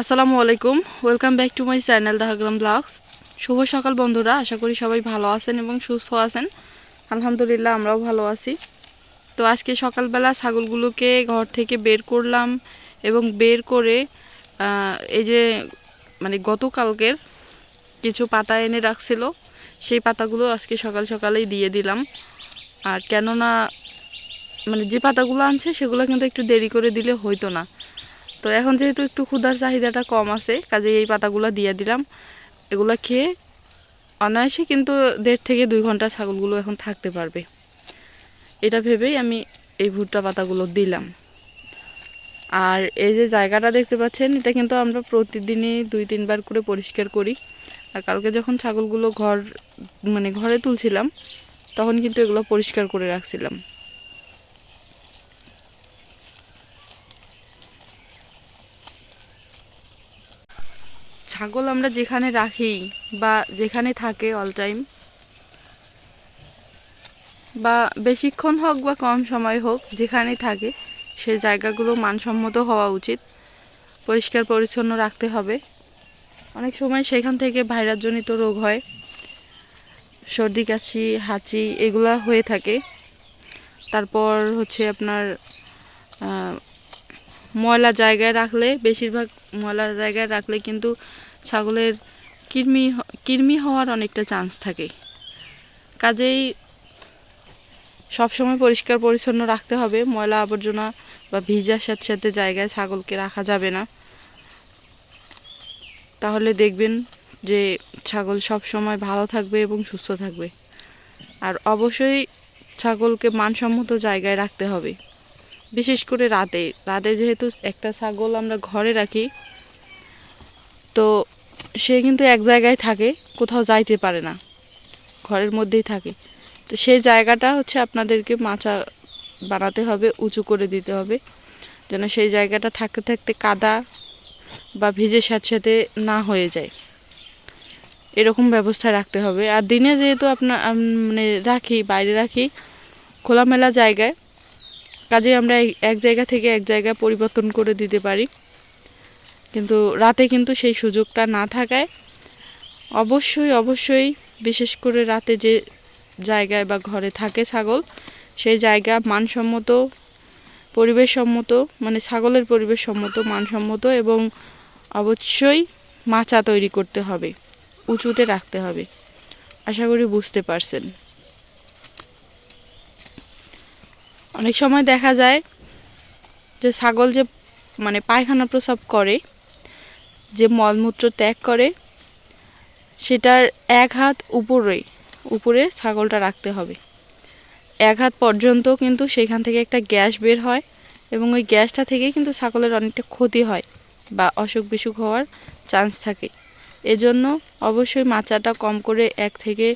আসসালামু আলাইকুম। Welcome back to my channel Dahagram vlogs শুভ সকাল বন্ধুরা, আশা করি সবাই ভালো আছেন এবং সুস্থ আছেন। আলহামদুলিল্লাহ, আমরাও ভালো আছি। তো আজকে সকালবেলা ছাগলগুলোকে ঘর থেকে বের করলাম এবং বের করে এই যে মানে গতকালকের কিছু পাতা এনে রাখছিল, সেই পাতাগুলো আজকে সকাল সকালেই দিয়ে দিলাম। আর কেননা মানে যে পাতাগুলো আনছে, সেগুলো কিন্তু একটু দেরি করে দিলে হইতো না। তো এখন যেহেতু একটু ক্ষুধার চাহিদাটা কম আছে, কাজে এই পাতাগুলো দিয়ে দিলাম। এগুলো খেয়ে অনায়াসে কিন্তু দেড় থেকে দুই ঘণ্টা ছাগলগুলো এখন থাকতে পারবে। এটা ভেবেই আমি এই ভুট্টা পাতাগুলো দিলাম। আর এই যে জায়গাটা দেখতে পাচ্ছেন, এটা কিন্তু আমরা প্রতিদিনই দুই, তিনবার করে পরিষ্কার করি। আর কালকে যখন ছাগলগুলো ঘর মানে ঘরে তুলছিলাম, তখন কিন্তু এগুলো পরিষ্কার করে রাখছিলাম। ছাগল আমরা যেখানে রাখি বা যেখানে থাকে অল টাইম বা বেশিক্ষণ হোক বা কম সময় হোক যেখানেই থাকে, সে জায়গাগুলো মানসম্মত হওয়া উচিত। পরিষ্কার পরিচ্ছন্ন রাখতে হবে। অনেক সময় সেখান থেকে ভাইরাসজনিত রোগ হয়, সর্দি, কাশি, হাঁচি, এগুলা হয়ে থাকে। তারপর হচ্ছে আপনার ময়লা জায়গায় রাখলে, বেশিরভাগ ময়লা জায়গায় রাখলে কিন্তু ছাগলের কৃমি কৃমি হওয়ার অনেকটা চান্স থাকে। কাজেই সবসময় পরিষ্কার পরিচ্ছন্ন রাখতে হবে। ময়লা আবর্জনা বা ভিজার সাথে সাথে জায়গায় ছাগলকে রাখা যাবে না। তাহলে দেখবেন যে ছাগল সব সময় ভালো থাকবে এবং সুস্থ থাকবে। আর অবশ্যই ছাগলকে মানসম্মত জায়গায় রাখতে হবে। বিশেষ করে রাতে রাতে যেহেতু একটা ছাগল আমরা ঘরে রাখি, তো সে কিন্তু এক জায়গায় থাকে, কোথাও যাইতে পারে না, ঘরের মধ্যেই থাকে। তো সেই জায়গাটা হচ্ছে আপনাদেরকে মাচা বানাতে হবে, উঁচু করে দিতে হবে, যেন সেই জায়গাটা থাকতে থাকতে কাদা বা ভিজে সাথে সাথে না হয়ে যায়। এরকম ব্যবস্থা রাখতে হবে। আর দিনে যেহেতু আপনার মানে রাখি, বাইরে রাখি, খোলামেলা জায়গায় কাজে আমরা এক জায়গা থেকে এক জায়গা পরিবর্তন করে দিতে পারি। কিন্তু রাতে কিন্তু সেই সুযোগটা না থাকায় অবশ্যই অবশ্যই বিশেষ করে রাতে যে জায়গায় বা ঘরে থাকে ছাগল, সেই জায়গা মানসম্মত, পরিবেশসম্মত মানে ছাগলের পরিবেশসম্মত, মানসম্মত এবং অবশ্যই মাচা তৈরি করতে হবে, উঁচুতে রাখতে হবে। আশা করি বুঝতে পারছেন। অনেক সময় দেখা যায় যে ছাগল যে মানে পায়খানা প্রস্রাব করে, যে মলমূত্র ত্যাগ করে, সেটার এক হাত উপরে উপরে ছাগলটা রাখতে হবে। এক হাত পর্যন্ত কিন্তু সেখান থেকে একটা গ্যাস বের হয় এবং ওই গ্যাসটা থেকেই কিন্তু ছাগলের অনেকটা ক্ষতি হয় বা অসুখ বিসুখ হওয়ার চান্স থাকে। এজন্য অবশ্যই মাচাটা কম করে এক থেকে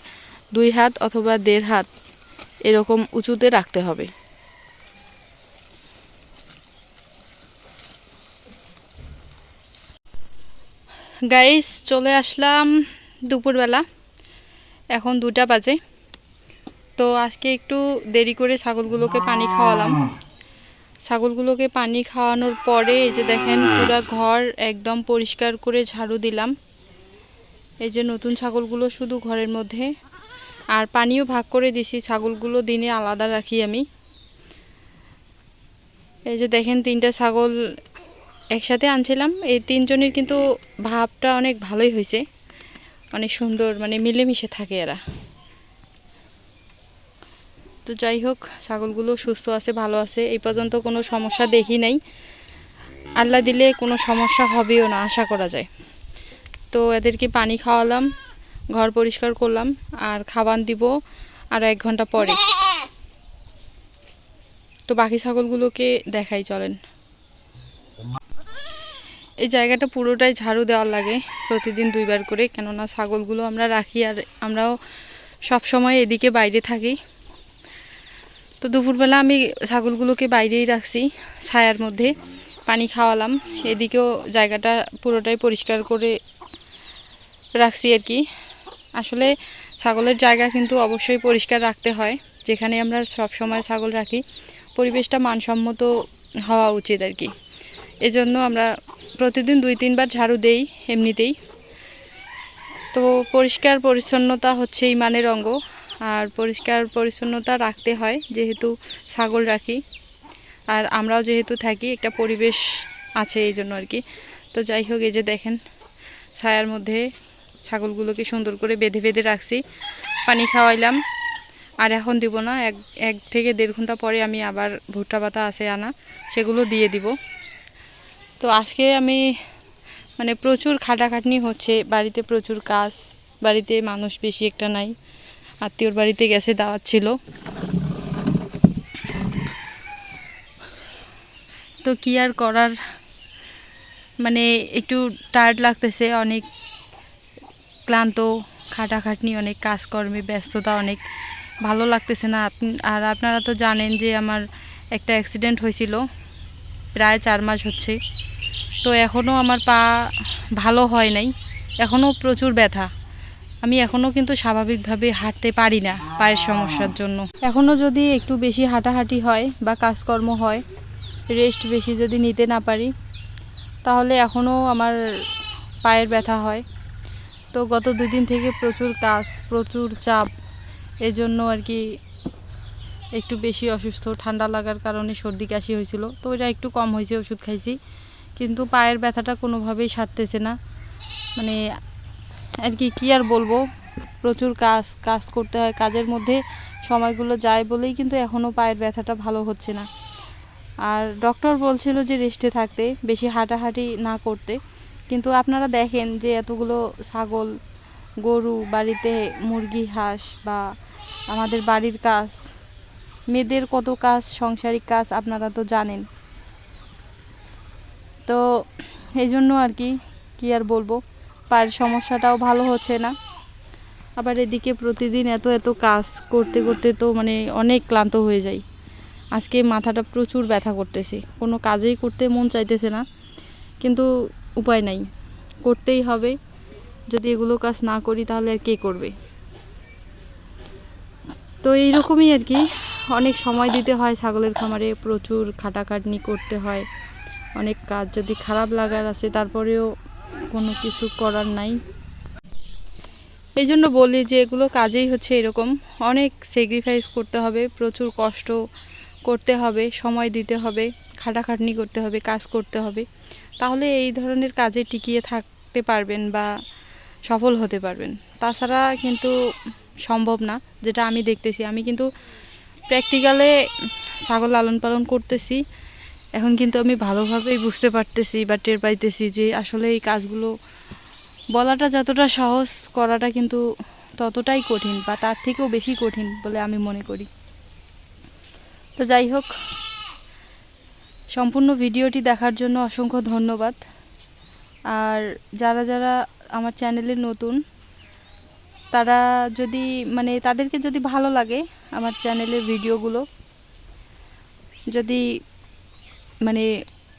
দুই হাত অথবা দেড় হাত এরকম উঁচুতে রাখতে হবে। গাইস চলে আসলাম দুপুরবেলা। এখন দুটা বাজে। তো আজকে একটু দেরি করে ছাগলগুলোকে পানি খাওয়ালাম। ছাগলগুলোকে পানি খাওয়ানোর পরে এই যে দেখেন পুরো ঘর একদম পরিষ্কার করে ঝাড়ু দিলাম। এই যে নতুন ছাগলগুলো শুধু ঘরের মধ্যে। আর পানিও ভাগ করে দিছি, ছাগলগুলো দিনে আলাদা রাখি আমি। এই যে দেখেন তিনটা ছাগল একসাথে আনছিলাম। এই তিনজনের কিন্তু ভাবটা অনেক ভালোই হয়েছে। অনেক সুন্দর মানে মিলেমিশে থাকে এরা। তো যাই হোক, ছাগলগুলো সুস্থ আছে, ভালো আছে। এই পর্যন্ত কোনো সমস্যা দেখি নাই। আল্লাহ দিলে কোনো সমস্যা হবেও না, আশা করা যায়। তো এদেরকে পানি খাওয়ালাম, ঘর পরিষ্কার করলাম, আর খাবার দিব আর এক ঘণ্টা পরে। তো বাকি ছাগলগুলোকে দেখাই, চলেন। এই জায়গাটা পুরোটাই ঝাড়ু দেওয়ার লাগে প্রতিদিন দুইবার করে, কেননা ছাগলগুলো আমরা রাখি আর আমরাও সব সময় এদিকে বাইরে থাকি। তো দুপুরবেলা আমি ছাগলগুলোকে বাইরেই রাখছি, ছায়ার মধ্যে পানি খাওয়ালাম। এদিকেও জায়গাটা পুরোটাই পরিষ্কার করে রাখছি আর কি। আসলে ছাগলের জায়গা কিন্তু অবশ্যই পরিষ্কার রাখতে হয়, যেখানে আমরা সব সময় ছাগল রাখি। পরিবেশটা মানসম্মত হওয়া উচিত আর কি। এজন্য আমরা প্রতিদিন দুই, তিনবার ঝাড়ু দেই এমনিতেই। তো পরিষ্কার পরিচ্ছন্নতা হচ্ছে ইমানের অঙ্গ। আর পরিষ্কার পরিচ্ছন্নতা রাখতে হয়, যেহেতু ছাগল রাখি। আর আমরাও যেহেতু থাকি, একটা পরিবেশ আছে এই জন্য আর কি তো যাই হোক, এই যে দেখেন, ছায়ার মধ্যে ছাগলগুলোকে সুন্দর করে বেঁধে বেঁধে রাখছি। পানি খাওয়াইলাম। আর এখন দিব না, এক এক থেকে দেড় ঘণ্টা পরে আমি আবার ভুট্টা পাতা আছে আনা, সেগুলো দিয়ে দিব। তো আজকে আমি মানে প্রচুর খাটাখাটনি হচ্ছে, বাড়িতে প্রচুর কাজ, বাড়িতে মানুষ বেশি একটা নাই, আত্মীয়র বাড়িতে গেছে, দাওয়াত ছিল। তো কি আর করার? মানে একটু টায়ার্ড লাগতেছে, অনেক ক্লান্ত, খাটাখাটনি, অনেক কাজকর্মে ব্যস্ততা, অনেক ভালো লাগতেছে না। আর আপনারা তো জানেন যে আমার একটা অ্যাক্সিডেন্ট হয়েছিল, প্রায় চার মাস হচ্ছে। তো এখনও আমার পা ভালো হয় নাই। এখনও প্রচুর ব্যথা। আমি এখনও কিন্তু স্বাভাবিকভাবে হাঁটতে পারি না পায়ের সমস্যার জন্য। এখনও যদি একটু বেশি হাঁটাহাঁটি হয় বা কাজকর্ম হয় রেস্ট বেশি যদি নিতে না পারি, তাহলে এখনও আমার পায়ের ব্যথা হয়। তো গত দুই দিন থেকে প্রচুর কাজ, প্রচুর চাপ, এজন্য আর কি একটু বেশি অসুস্থ। ঠান্ডা লাগার কারণে সর্দি কাশি হয়েছিল। তো ওইটা একটু কম হয়েছে, ওষুধ খাইছি। কিন্তু পায়ের ব্যথাটা কোনোভাবেই সারতেছে না। মানে আর কি, কী আর বলব? প্রচুর কাজ কাজ করতে হয়। কাজের মধ্যে সময়গুলো যায় বলেই কিন্তু এখনও পায়ের ব্যথাটা ভালো হচ্ছে না। আর ডক্টর বলছিল যে রেস্টে থাকতে, বেশি হাঁটাহাঁটি না করতে। কিন্তু আপনারা দেখেন যে এতগুলো ছাগল, গরু, বাড়িতে মুরগি, হাঁস বা আমাদের বাড়ির কাজ, মেয়েদের কত কাজ, সংসারিক কাজ আপনারা তো জানেন। তো এই জন্য আর কি, কী আর বলব? পায়ের সমস্যাটাও ভালো হচ্ছে না। আবার এদিকে প্রতিদিন এত এত কাজ করতে করতে তো মানে অনেক ক্লান্ত হয়ে যাই। আজকে মাথাটা প্রচুর ব্যথা করতেছে। কোনো কাজেই করতে মন চাইতেছে না। কিন্তু উপায় নাই। করতেই হবে। যদি এগুলো কাজ না করি তাহলে আর কে করবে? তো এইরকমই আর কি। অনেক সময় দিতে হয় ছাগলের খামারে। প্রচুর খাটাখাটনি করতে হয়। অনেক কাজ যদি খারাপ লাগার আছে, তারপরেও কোনো কিছু করার নাই। এই জন্য বলি যে এগুলো কাজেই হচ্ছে এরকম। অনেক স্যাক্রিফাইস করতে হবে, প্রচুর কষ্ট করতে হবে, সময় দিতে হবে, খাটাখাটনি করতে হবে, কাজ করতে হবে। তাহলে এই ধরনের কাজে টিকিয়ে থাকতে পারবেন বা সফল হতে পারবেন। তাছাড়া কিন্তু সম্ভব না, যেটা আমি দেখতেছি। আমি কিন্তু প্র্যাকটিক্যালে ছাগল লালন পালন করতেছি। এখন কিন্তু আমি ভালোভাবেই বুঝতে পারতেছি বা টের পাইতেছি যে আসলে এই কাজগুলো বলাটা যতটা সহজ, করাটা কিন্তু ততটাই কঠিন বা তার থেকেও বেশি কঠিন বলে আমি মনে করি। তো যাই হোক, সম্পূর্ণ ভিডিওটি দেখার জন্য অসংখ্য ধন্যবাদ। আর যারা যারা আমার চ্যানেলে নতুন, তারা যদি মানে তাদেরকে যদি ভালো লাগে আমার চ্যানেলের ভিডিওগুলো, যদি মানে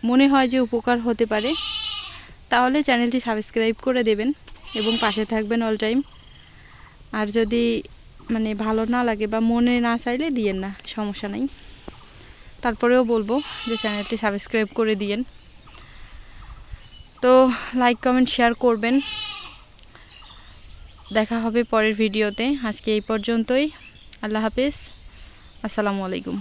মনে হয় যে উপকার হতে পারে, তাহলে চ্যানেলটি সাবস্ক্রাইব করে দেবেন এবং পাশে থাকবেন অল টাইম। আর যদি মানে ভালো না লাগে বা মনে না চাইলে দিয়েন না, সমস্যা নাই। তারপরেও বলব যে চ্যানেলটি সাবস্ক্রাইব করে দিয়েন। তো লাইক কমেন্ট শেয়ার করবেন। দেখা হবে পরের ভিডিওতে। আজকে এই পর্যন্তই। আল্লাহ হাফিজ। আসসালামু আলাইকুম।